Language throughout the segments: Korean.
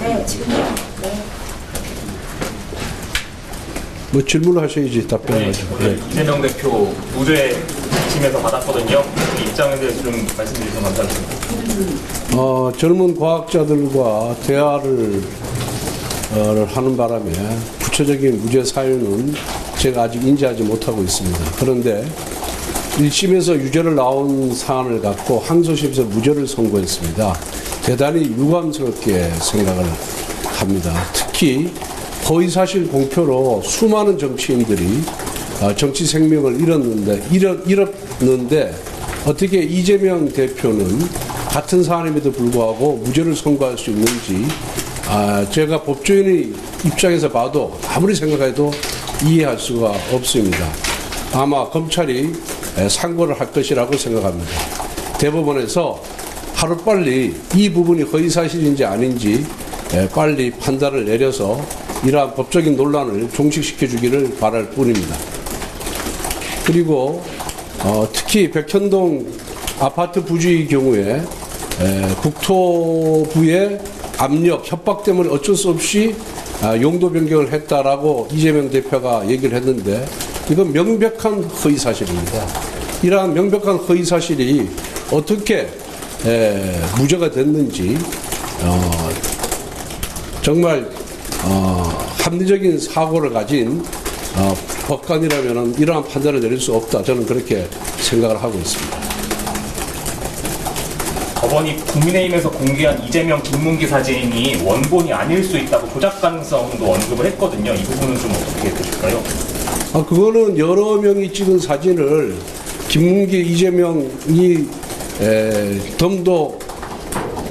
네, 지금요. 네. 뭐 질문을 하셔야지 답변하죠. 네. 이재명 대표 무죄 팀에서 받았거든요. 그 입장에 대해서 좀 말씀 주셔서 감사드립니다. 어, 젊은 과학자들과 대화를 어, 하는 바람에 구체적인 무죄 사유는 제가 아직 인지하지 못하고 있습니다. 그런데 1심에서 유죄를 나온 사안을 갖고 항소심에서 무죄를 선고했습니다. 대단히 유감스럽게 생각을 합니다. 특히 허위사실 공표로 수많은 정치인들이 어, 정치 생명을 잃었는데, 잃었, 잃었는데 어떻게 이재명 대표는 같은 사안임에도 불구하고 무죄를 선고할 수 있는지 아, 제가 법조인의 입장에서 봐도 아무리 생각해도 이해할 수가 없습니다. 아마 검찰이 에, 상고를 할 것이라고 생각합니다. 대법원에서 하루빨리 이 부분이 허위사실인지 아닌지 에, 빨리 판단을 내려서 이러한 법적인 논란을 종식시켜 주기를 바랄 뿐입니다. 그리고 어, 특히 백현동 아파트 부지의 경우에 에, 국토부의 압력, 협박 때문에 어쩔 수 없이 아, 용도 변경을 했다라고 이재명 대표가 얘기를 했는데 이건 명백한 허위 사실입니다. 이러한 명백한 허위 사실이 어떻게 에, 무죄가 됐는지 어, 정말 어, 합리적인 사고를 가진 어, 법관이라면 이러한 판단을 내릴 수 없다. 저는 그렇게 생각을 하고 있습니다. 법원이 국민의힘에서 공개한 이재명 김문기 사진이 원본이 아닐 수 있다고 조작 가능성도 언급을 했거든요. 이 부분은 좀 어떻게 보실까요? 아, 그거는 여러 명이 찍은 사진을 김문기, 이재명이 에, 덤도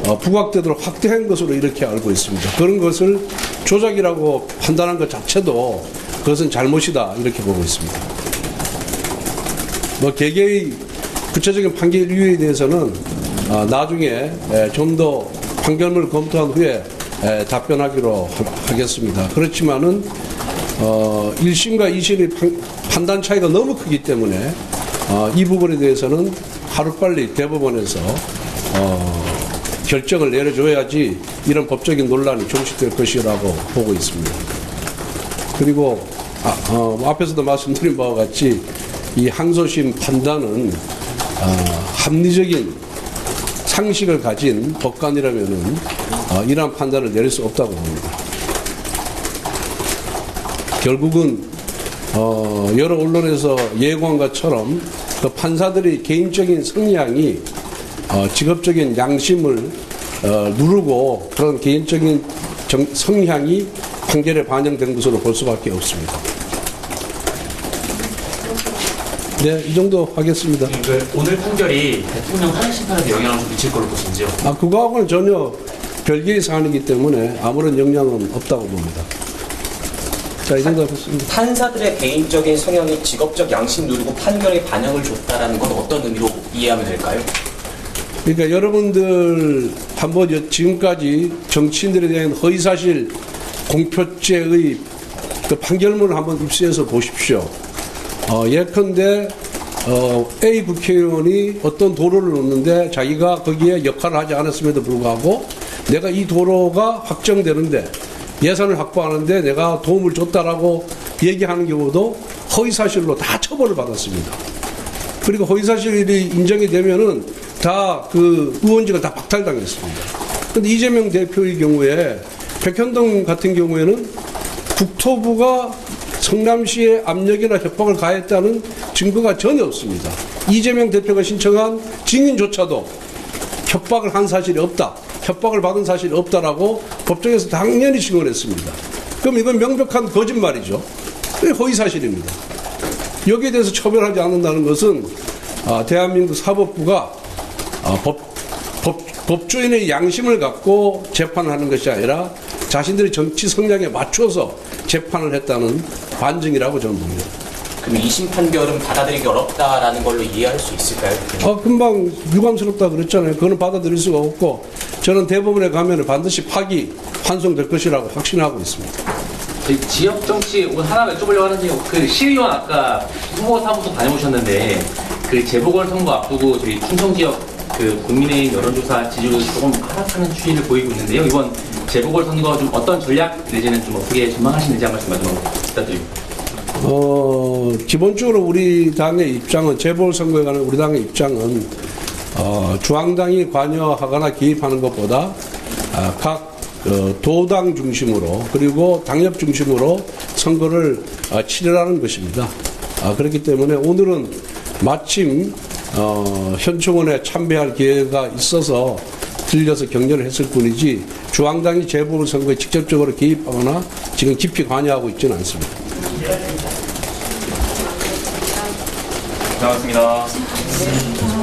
어, 부각되도록 확대한 것으로 이렇게 알고 있습니다. 그런 것을 조작이라고 판단한 것 자체도 그것은 잘못이다 이렇게 보고 있습니다. 뭐 개개의 구체적인 판결 이유에 대해서는 아, 나중에 좀 더 판결문을 검토한 후에 에, 답변하기로 하- 하겠습니다. 그렇지만은 어, 1심과 2심의 판, 판단 차이가 너무 크기 때문에 어, 이 부분에 대해서는 하루빨리 대법원에서 어, 결정을 내려줘야지 이런 법적인 논란이 종식될 것이라고 보고 있습니다. 그리고 아, 어, 앞에서도 말씀드린 바와 같이 이 항소심 판단은 어, 합리적인 상식을 가진 법관이라면은 어, 이러한 판단을 내릴 수 없다고 봅니다. 결국은 어, 여러 언론에서 예고한 것처럼 그 판사들의 개인적인 성향이 어, 직업적인 양심을 어, 누르고 그런 개인적인 정- 성향이 판결에 반영된 것으로 볼 수밖에 없습니다. 네, 이 정도 하겠습니다. 그 오늘 판결이 대통령 탄핵 심판에도 영향을 좀 미칠 걸로 보시는지요? 아, 그거하고는 전혀 별개의 사안이기 때문에 아무런 영향은 없다고 봅니다. 자, 이 정도 하겠습니다. 판사들의 개인적인 성향이 직업적 양심 누리고 판결에 반영을 줬다라는 건 어떤 의미로 이해하면 될까요? 그러니까 여러분들 한번 여- 지금까지 정치인들에 대한 허위사실 공표죄의 그 판결문을 한번 입수해서 보십시오. 어, 예컨대 어, A 국회의원이 어떤 도로를 놓는데 자기가 거기에 역할을 하지 않았음에도 불구하고 내가 이 도로가 확정되는데 예산을 확보하는데 내가 도움을 줬다라고 얘기하는 경우도 허위사실로 다 처벌을 받았습니다. 그리고 허위사실이 인정이 되면은 다 그 의원직을 다 박탈당했습니다. 근데 이재명 대표의 경우에 백현동 같은 경우에는 국토부가 성남시에 압력이나 협박을 가했다는 증거가 전혀 없습니다. 이재명 대표가 신청한 증인조차도 협박을 한 사실이 없다. 협박을 받은 사실이 없다라고 법정에서 당연히 증언했습니다. 그럼 이건 명백한 거짓말이죠. 허위사실입니다. 여기에 대해서 처벌하지 않는다는 것은 아, 대한민국 사법부가 아, 법, 법, 법조인의 양심을 갖고 재판을 하는 것이 아니라 자신들의 정치 성향에 맞춰서 재판을 했다는 반증이라고 저는 봅니다. 그럼 2심 판결은 받아들이기 어렵다라는 걸로 이해할 수 있을까요? 아, 금방 유감스럽다 그랬잖아요. 그거는 받아들일 수가 없고 저는 대법원에 가면 반드시 파기 환송될 것이라고 확신하고 있습니다. 저희 지역 정치 오늘 하나 여쭤보려고 하는데 그 시의원 아까 후보 사무소 다녀오셨는데 그 재보궐 선거 앞두고 저희 충청 지역 그 국민의힘 여론조사 지지율이 조금 하락하는 추이를 보이고 있는데요. 이번 재보궐선거 좀 어떤 전략 내지는 좀 어떻게 전망하시는지 한 말씀 마지막으로 부탁드립니다. 어, 기본적으로 우리 당의 입장은 재보궐선거에 관한 우리 당의 입장은 어, 중앙당이 관여하거나 개입하는 것보다 아, 각 어, 도당 중심으로 그리고 당협 중심으로 선거를 아, 치르라는 것입니다. 아, 그렇기 때문에 오늘은 마침 어, 현충원에 참배할 기회가 있어서 들려서 격려를 했을 뿐이지 중앙당이 재보궐 선거에 직접적으로 개입하거나 지금 깊이 관여하고 있지는 않습니다. 고생하셨습니다.